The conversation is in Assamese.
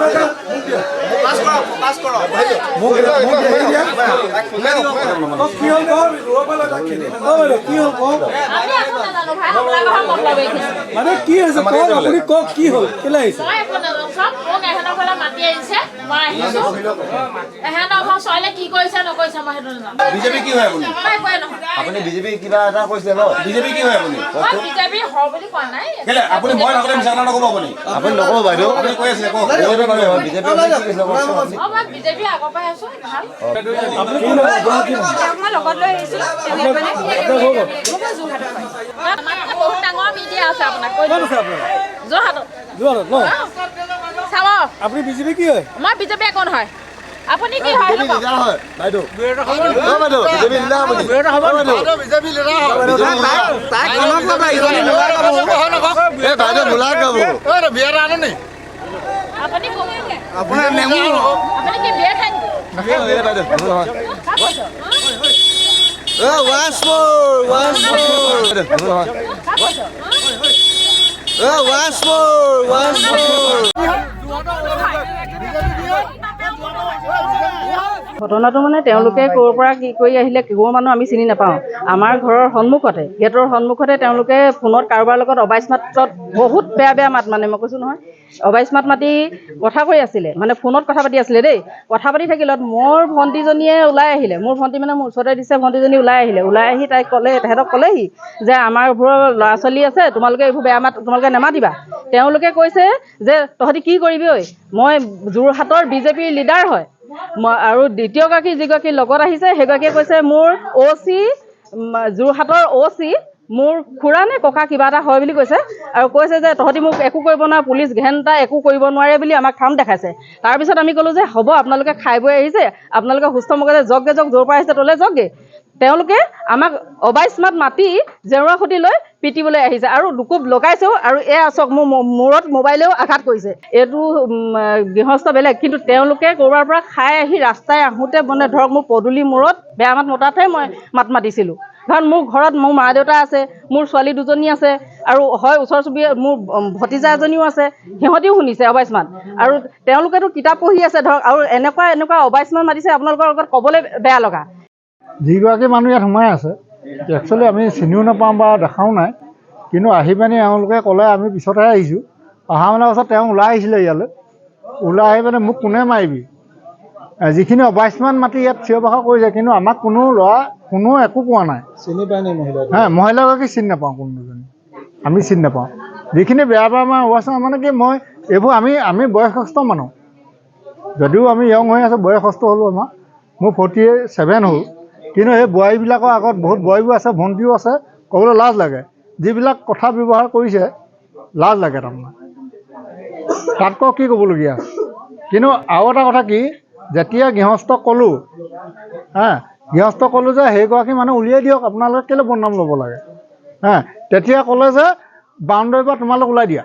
Ramazan. মানে কি হৈছে মানে কওক আপুনি কওক কি হ'ল? কেলে আহিছে? কিবা এটা কৈছিলে ন? বিজেপি কি হয় আপুনি? আপুনি মই নক'ব আপুনি। আপুনি বাইদেউ। আপুনি কৈ আছিলে কওক। বিজেপি আপুনি বিজেপি আগৰ পৰাই আছোঁ ভাল। আপুনি কি মই বিজেপি হয়? মই বিজেপি একো নহয় আপুনি কি হয় বিজেপি হয় বাইদেউ। বিজেপি গাব আপুনি কওক আপুনি কি বিয়া খায় নেকি এই বাইদেউ নহয় কাক কৈছ? অ ৱাছ মোৰ ৱাছ ঘটনাটো মানে তেওঁলোকে ক'ৰ পৰা কি কৰি আহিলে ক'ৰ মানুহ আমি চিনি নাপাওঁ। আমাৰ ঘৰৰ সন্মুখতে গেটৰ সন্মুখতে তেওঁলোকে ফোনত কাৰোবাৰ লগত অবাইচ মাতত বহুত বেয়া বেয়া মাত মানে মই কৈছোঁ নহয় অবাইচ মাত মাতি কথা কৈ আছিলে মানে ফোনত কথা পাতি আছিলে দেই। কথা পাতি থাকিলত মোৰ ভণ্টিজনীয়ে ওলাই আহিলে মোৰ ভণ্টি মানে মোৰ ওচৰতে দিছে ভণ্টিজনী ওলাই আহিলে। ওলাই আহি তাইক ক'লে তেহেঁতক ক'লেহি যে আমাৰ এইবোৰৰ ল'ৰা ছোৱালী আছে তোমালোকে এইবোৰ বেয়া মাত তোমালোকে নেমাতিবা। তেওঁলোকে কৈছে যে তহঁতি কি কৰিবি ঐ? মই যোৰহাটৰ বিজেপিৰ লিডাৰ হয়। আৰু দ্বিতীয়গৰাকী যিগৰাকী লগত আহিছে সেইগৰাকীয়ে কৈছে মোৰ অ' চি যোৰহাটৰ অ' চি মোৰ খুৰা নে ককা কিবা এটা হয় বুলি কৈছে আৰু কৈছে যে তহঁতি মোক একো কৰিব নোৱাৰে পুলিচ ঘেণ্টা একো কৰিব নোৱাৰে বুলি আমাক কাম দেখাইছে। তাৰপিছত আমি ক'লোঁ যে হ'ব আপোনালোকে খাই বৈ আহিছে আপোনালোকে সুস্থ মগজে যকগে যক য'ৰ পৰা আহিছে তলৈ যকগে তেওঁলোকে আমাক অবাইচ মাত মাতি জেওৰা খুটি লৈ পিটিবলৈ আহিছে আৰু দুকোপ লগাইছেও আৰু এয়া চাওক মোৰ মূৰত মোবাইলেও আঘাত কৰিছে। এইটো গৃহস্থ বেলেগ কিন্তু তেওঁলোকে ক'ৰবাৰ পৰা খাই আহি ৰাস্তাই আহোঁতে মানে ধৰক মোৰ পদূলি মূৰত বেয়া মাত মতাতহে মই মাত মাতিছিলোঁ। কাৰণ মোৰ ঘৰত মোৰ মা দেউতা আছে মোৰ ছোৱালী দুজনী আছে আৰু হয় ওচৰ চুবুৰীয়া মোৰ ভতিজা এজনীও আছে সিহঁতিও শুনিছে অবাইচ মাত। আৰু তেওঁলোকেতো কিতাপ পঢ়ি আছে ধৰক আৰু এনেকুৱা এনেকুৱা অবাইচ মাত মাতিছে আপোনালোকৰ আগত ক'বলৈ বেয়া লগা। যিগৰাকী মানুহ ইয়াত সোমাই আছে একচুৱেলি আমি চিনিও নাপাওঁ বা দেখাও নাই। কিন্তু আহি পিনি এওঁলোকে ক'লে আমি পিছতহে আহিছোঁ। অহা মানৰ পাছত তেওঁ ওলাই আহিছিলে ইয়ালৈ। ওলাই আহি পিনে মোক কোনে মাৰিবি? যিখিনি অবাইচমান মাতি ইয়াত চিঞৰ বাখৰ কৰিছে কিন্তু আমাক কোনো ল'ৰা কোনো একো কোৱা নাই। চিনি পায় নি মহিলা হে মহিলাগৰাকী চিনি নাপাওঁ কোনোজনী আমি চিনি নাপাওঁ। যিখিনি বেয়া বেয়া আমাৰ অৱস্থা মানে কি মই এইবোৰ আমি আমি বয়সস্থ মানুহ। যদিও আমি য়ং হৈ আছোঁ বয়সস্থ হ'লোঁ আমাৰ। মোৰ ফৰ্টি ছেভেন হ'ল। কিন্তু সেই বোৱাৰীবিলাকৰ আগত বহুত বোৱাৰীও আছে ভণ্টিও আছে ক'বলৈ লাজ লাগে। যিবিলাক কথা ব্যৱহাৰ কৰিছে লাজ লাগে তাৰমানে। তাতকৈ কি ক'বলগীয়া? কিন্তু আৰু এটা কথা কি যেতিয়া গৃহস্থ ক'লোঁ হা গৃহস্থ ক'লোঁ যে সেইগৰাকী মানুহ উলিয়াই দিয়ক আপোনালোকে কেলৈ বদনাম ল'ব লাগে? হা তেতিয়া ক'লে যে বাউণ্ডৰীৰ পৰা তোমালোক ওলাই দিয়া।